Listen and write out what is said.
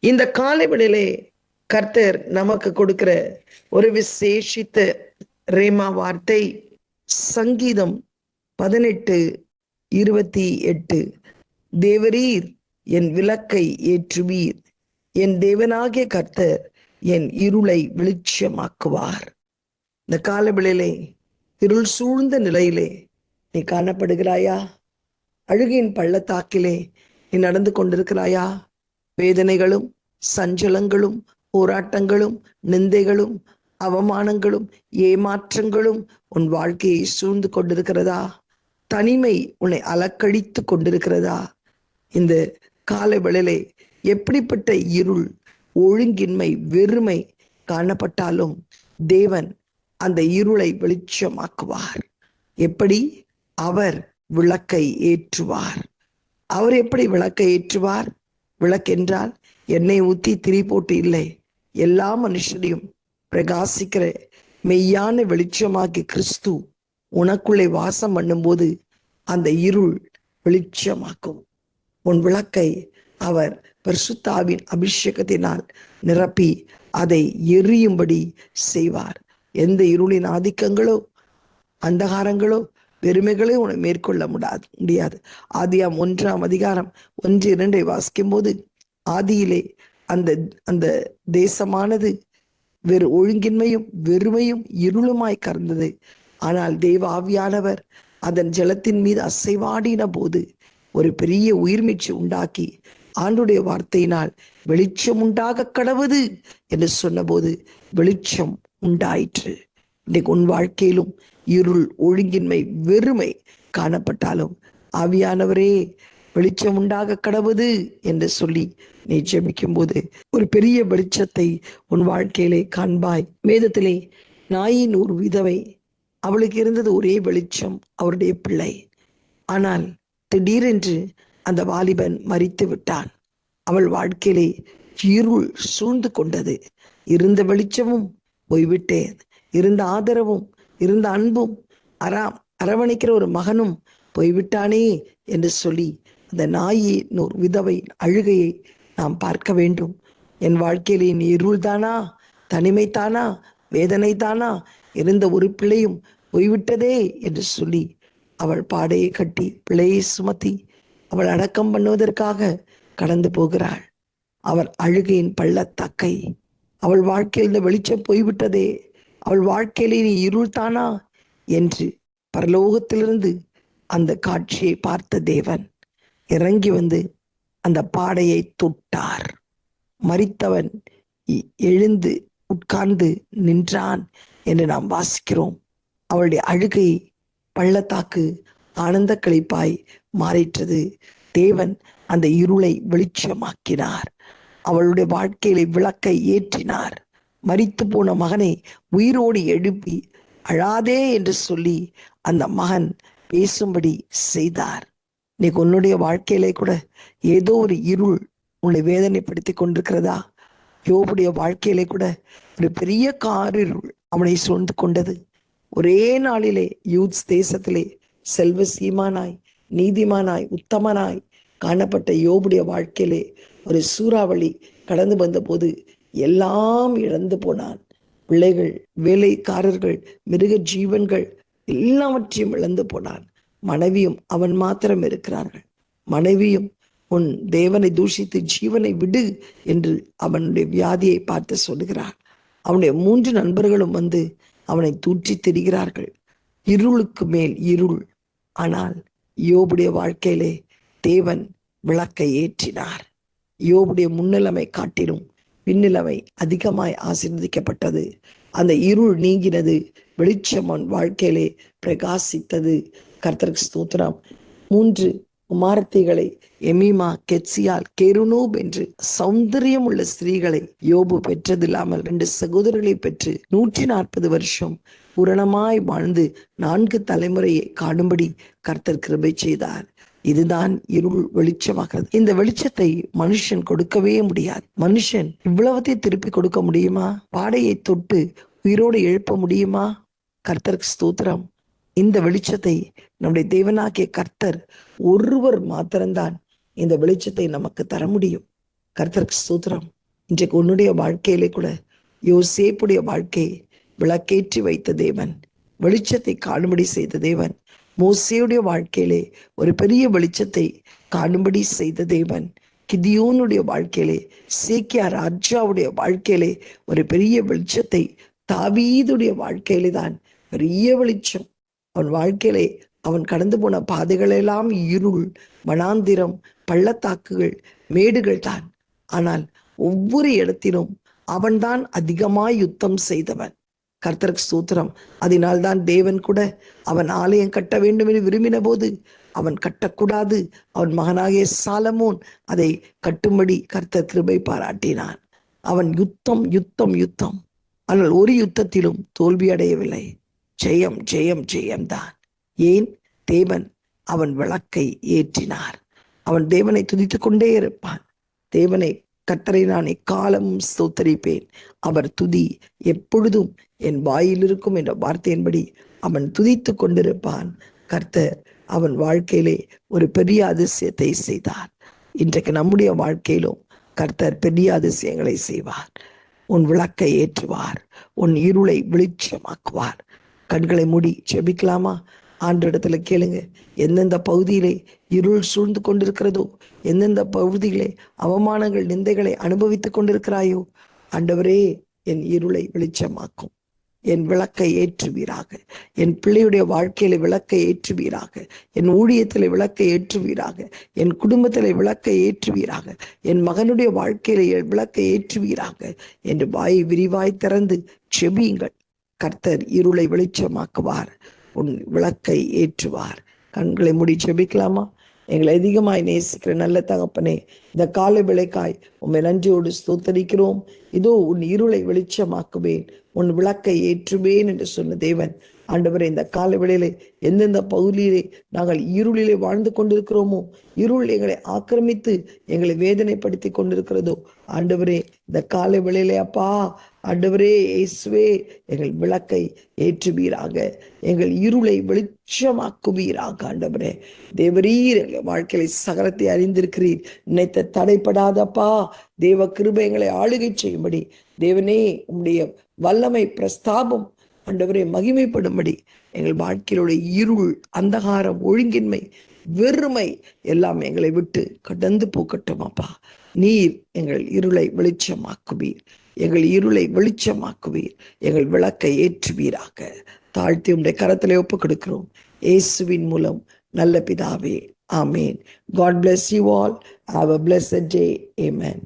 இந்த காலைவெளியிலே கர்த்தர் நமக்கு கொடுக்கிற ஒரு விசேஷித்த ரேமா வார்த்தை சங்கீதம் பதினெட்டு இருபத்தி எட்டு. தேவரீர் என் விளக்கை ஏற்றுவீர். என் தேவனாகிய கர்த்தர் என் இருளை வெளிச்சமாக்குவார். இந்த காலவெளியிலே இருள் சூழ்ந்த நிலையிலே நீ காணப்படுகிறாயா? அழுகையின் பள்ளத்தாக்கிலே நீ நடந்து கொண்டிருக்கிறாயா? வேதனைகளும் சஞ்சலங்களும் போராட்டங்களும் நிந்தைகளும் அவமானங்களும் ஏமாற்றங்களும் உன் வாழ்க்கையை சூழ்ந்து கொண்டிருக்கிறதா? தனிமை உன்னை அலக்கழித்து கொண்டிருக்கிறதா? இந்த கால வேளையிலே எப்படிப்பட்ட இருள் ஒழுங்கின்மை வெறுமை காணப்பட்டாலும் தேவன் அந்த இருளை வெளிச்சமாக்குவார். எப்படி? அவர் விளக்கை ஏற்றுவார். அவர் எப்படி விளக்கை ஏற்றுவார்? விளக்கென்றால் எண்ணெய் ஊத்தி திரி போட்டு இல்லை. எல்லா மனுஷரையும் பிரகாசிக்கிற மெய்யான வெளிச்சமாகி கிறிஸ்து உனக்குள்ளே வாசம் பண்ணும்போது அந்த இருள் வெளிச்சமாக்கும். உன் விளக்கை அவர் பரிசுத்தாவின் அபிஷேகத்தினால் நிரப்பி அதை எரியும்படி செய்வார். எந்த இருளின் ஆதிக்கங்களோ அந்தகாரங்களோ பெருமைகளை உன்னை மேற்கொள்ள முடியாது முடியாது. ஆதியாம் ஒன்றாம் அதிகாரம் ஒன்று இரண்டை வாசிக்கும் போது ஆதியிலே அந்த அந்த தேசமானது வெறு ஒழுங்கின்மையும் வெறுமையும் இருளுமாய் கறந்தது. ஆனால் தெய்வ ஆவியானவர் அதன் ஜலத்தின் மீது அசைவாடின போது ஒரு பெரிய உயிர்மீச்சு உண்டாக்கி ஆண்டுடைய வார்த்தையினால் வெளிச்சம் உண்டாக கடவுது என்று சொன்னபோது வெளிச்சம் உண்டாயிற்று. இன்றைக்கு உன் வாழ்க்கையிலும் இருள் ஒழுங்கின்மை வெறுமை காணப்பட்டாலும் ஆவியானவரே வெளிச்சம் உண்டாக கடவுது என்று சொல்லி நீ ஜெபிக்கும் போது ஒரு பெரிய வெளிச்சத்தை உன் வாழ்க்கையிலே காண்பாய். வேதத்திலே நாயின் ஒரு விதவை அவளுக்கு இருந்தது ஒரே வெளிச்சம் அவருடைய பிள்ளை. ஆனால் திடீரென்று அந்த வாலிபன் மறித்து விட்டான். அவள் வாழ்க்கையிலே இருள் சூழ்ந்து கொண்டது. இருந்த வெளிச்சமும் போய்விட்டேன். இருந்த ஆதரவும் இருந்த அன்பும் அரா அரவணைக்கிற ஒரு மகனும் போய்விட்டானே என்று சொல்லி அந்த நாயின் ஒரு விதவை அழுகையை நாம் பார்க்க வேண்டும். என் வாழ்க்கையிலே நீ இருள் தானா தனிமை தானா வேதனை தானா இருந்த ஒரு பிள்ளையும் போய்விட்டதே என்று சொல்லி அவள் பாடையை கட்டி பிள்ளையை சுமத்தி அவள் அடக்கம் பண்ணுவதற்காக கடந்து போகிறாள். அவர் அழுகையின் பள்ளத்தக்கை அவள் வாழ்க்கையில் இந்த வெளிச்சம் போய்விட்டதே அவள் வாழ்க்கையிலே நீ இருள் தானா? என்று பரலோகத்திலிருந்து அந்த காட்சியை பார்த்த தேவன் இறங்கி வந்து அந்த பாடையை தொட்டார். மறித்தவன் எழுந்து உட்கார்ந்து நின்றான் என்று நாம் வாசிக்கிறோம். அவளுடைய அழுகை பள்ளத்தாக்கு ஆனந்த களிப்பாய் மாறிற்றது. தேவன் அந்த இருளை வெளிச்சமாக்கினார். அவளுடைய வாழ்க்கையிலே விளக்கை ஏற்றினார். மறித்து போன மகனை உயிரோடு எழுப்பி அழாதே என்று சொல்லி அந்த மகன் பேசும்படி செய்தார். இன்னைக்கு உன்னுடைய வாழ்க்கையிலே கூட ஏதோ ஒரு இருள் உன்னை வேதனைப்படுத்தி கொண்டிருக்கிறதா? யோபுடைய வாழ்க்கையிலே கூட ஒரு பெரிய காரிருள் அவனை சூழ்ந்து கொண்டது. ஒரே நாளிலே யூத்ஸ் தேசத்திலே செல்வ சீமானாய் நீதிமானாய் உத்தமனாய் காணப்பட்ட யோபுடைய வாழ்க்கையிலே ஒரு சூறாவளி கடந்து வந்தபோது எல்லாம் இழந்து போனான். பிள்ளைகள் வேலைக்காரர்கள் மிருக ஜீவன்கள் எல்லாவற்றையும் இழந்து போனான். மனைவியும் அவன் மாத்திரம் இருக்கிறார்கள். மனைவியும் உன் தேவனை தூஷித்து ஜீவனை விடு என்று அவனுடைய வியாதியை பார்த்து சொல்கிறார் அவனுடைய மூன்று நண்பர்களும் வந்து அவனை தூற்றி திரிகிறார்கள். இருளுக்கு மேல் இருள். ஆனால் யோபுடைய வாழ்க்கையிலே தேவன் விளக்கை ஏற்றினார். யோபுடைய முன்னிலைமை காட்டிலும் பின்னிலைமை அதிகமாய் ஆசீர்வதிக்கப்பட்டது. அந்த இருள் நீங்கினது வெளிச்சம் அவன் வாழ்க்கையிலே பிரகாசித்தது. கர்த்தருக்கு ஸ்தோத்திரம். மூன்று குமாரத்திகளை எமிமா கெட்சியால் கெருனூப் என்று சௌந்தரியம் உள்ள ஸ்திரீகளை யோபு பெற்றதில்லாமல் ரெண்டு சகோதரர்களை பெற்று நூற்றி நாற்பது வருஷம் பூரணமாய் வாழ்ந்து நான்கு தலைமுறையை காணும்படி கர்த்தர் கிருபை செய்தார். இதுதான் இருள் வெளிச்சமாகிறது. இந்த வெளிச்சத்தை மனுஷன் கொடுக்கவே முடியாது. மனுஷன் இவ்வளவத்தையும் திருப்பி கொடுக்க முடியுமா? பாடையை தொட்டு உயிரோடு எழுப்ப முடியுமா? கர்த்தருக்கு ஸ்தோத்திரம். இந்த வெளிச்சத்தை நம்முடைய தேவனாகிய கர்த்தர் ஒருவர் மாத்திரம்தான் இந்த வெளிச்சத்தை நமக்கு தர முடியும். கர்த்தருக்கு ஸ்தூத்திரம். இன்றைக்கு உன்னுடைய வாழ்க்கையிலே கூட யோசேப்புடைய வாழ்க்கையை விளக்கேற்றி வைத்த தேவன். வெளிச்சத்தை காணும்படி செய்த தேவன். மோசையுடைய வாழ்க்கையிலே ஒரு பெரிய வெளிச்சத்தை காணும்படி செய்த தேவன். கிதியோனுடைய வாழ்க்கையிலே சீக்கியா ராஜாவுடைய வாழ்க்கையிலே ஒரு பெரிய வெளிச்சத்தை தாவீதுடைய வாழ்க்கையிலே தான் பெரிய வெளிச்சம். அவன் வாழ்க்கையிலே அவன் கடந்து போன பாதைகளெல்லாம் இருள் வனாந்திரம் பள்ளத்தாக்குகள் மேடுகள் தான். ஆனால் ஒவ்வொரு இடத்திலும் அவன்தான் அதிகமாய் யுத்தம் செய்தவன். கர்த்தருக்கு சூத்திரம் அதனால்தான் தேவன் கூட அவன் ஆலயம் கட்ட வேண்டும் என்று விரும்பின போது அவன் கட்டக்கூடாது. அவன் மகனாகிய சாலமோன் அதை கட்டும்படி கர்த்தர் கிருபை பாராட்டினான் அவன் யுத்தம் யுத்தம் யுத்தம். ஆனால் ஒரு யுத்தத்திலும் தோல்வி அடையவில்லை. ஜெயம் ஜெயம் ஜெயம் தான் ஏன்? தேவன் அவன் விளக்கை ஏற்றினார். அவன் தேவனை துதித்துக் கொண்டே இருப்பான். தேவனை கத்தரை நான் எக்காலம் ஸ்தோத்தரிப்பேன். அவர் துதி எப்பொழுதும் என் வாயில் இருக்கும் என்ற வார்த்தையின்படி அவன் துதித்து கொண்டிருப்பான். கர்த்தர் அவன் வாழ்க்கையிலே ஒரு பெரிய அதிசயத்தை செய்தார். இன்றைக்கு நம்முடைய வாழ்க்கையிலும் கர்த்தர் பெரிய அதிசயங்களை செய்வார். உன் விளக்கை ஏற்றுவார். உன் இருளை வெளிச்சமாக்குவார். கண்களை மூடி செபிக்கலாமா ஆண்டிடத்துல கேளுங்க. எந்தெந்த பகுதியிலே இருள் சூழ்ந்து கொண்டிருக்கிறதோ எந்தெந்த பகுதியிலே அவமானங்கள் நிந்தைகளை அனுபவித்துக் கொண்டிருக்கிறாயோ ஆண்டவரே என் இருளை வெளிச்சமாக்கும். என் விளக்கை ஏற்றுவீராக. என் பிள்ளையுடைய வாழ்க்கையில விளக்கை ஏற்றுவீராக. என் ஊழியத்தில விளக்கை ஏற்றுவீராக. என் குடும்பத்தில விளக்கை ஏற்றுவீராக. என் மகனுடைய வாழ்க்கையில விளக்கை ஏற்றுவீராக. என்று வாயை விரிவாய் திறந்து செபியுங்கள். கர்த்தர் இருளை வெளிச்சமாக்குவார். உன் விளக்கை ஏற்றுவார். கண்களை முடி செபிக்கலாமா எங்களை அதிகமாய் நேசிக்கிற நல்ல தகப்பனே இந்த காலை விளைக்காய் உண்மை நன்றியோடு ஸ்தோத்தரிக்கிறோம். இதோ உன் இருளை வெளிச்சமாக்குவேன். உன் விளக்கை ஏற்றுவேன் என்று சொன்ன தேவன் ஆண்டவரே இந்த கால வேளையிலே எந்தெந்த பகுதியிலே நாங்கள் இருளிலே வாழ்ந்து கொண்டிருக்கிறோமோ இருள் எங்களை ஆக்கிரமித்து எங்களை வேதனைப்படுத்தி கொண்டிருக்கிறதோ ஆண்டவரே இந்த காலை வேளையிலே அப்பா ஆண்டவரே இயேசுவே எங்கள் விளக்கை ஏற்றுவீராக. எங்கள் இருளை வெளிச்சமாக்குவீராக ஆண்டவரே. தேவரீர் எங்கள் வாழ்க்கையில சகலத்தை அறிந்திருக்கிறீர். நினைத்த தடைப்படாதப்பா. தேவ கிருபை எங்களை ஆளுகை செய்யும்படி. தேவனே உம்முடைய வல்லமை பிரஸ்தாபம் ஆண்டவரே மகிமைப்படும்படி. எங்கள் வாழ்க்கையிலுடைய இருள் அந்தகாரம் ஒழுங்கின்மை வெறுமை எல்லாம் எங்களை விட்டு கடந்து போகட்டும் அப்பா நீர் எங்கள் இருளை வெளிச்சமாக்குவீர். எங்கள் இருளை வெளிச்சமாக்குவீர். எங்கள் விளக்கை ஏற்றுவீராக. தாழ்த்தி உடைய கரத்திலே ஒப்பு கொடுக்கிறோம் இயேசுவின் மூலம் நல்ல பிதாவே. ஆமேன். God bless you all have a bless day amen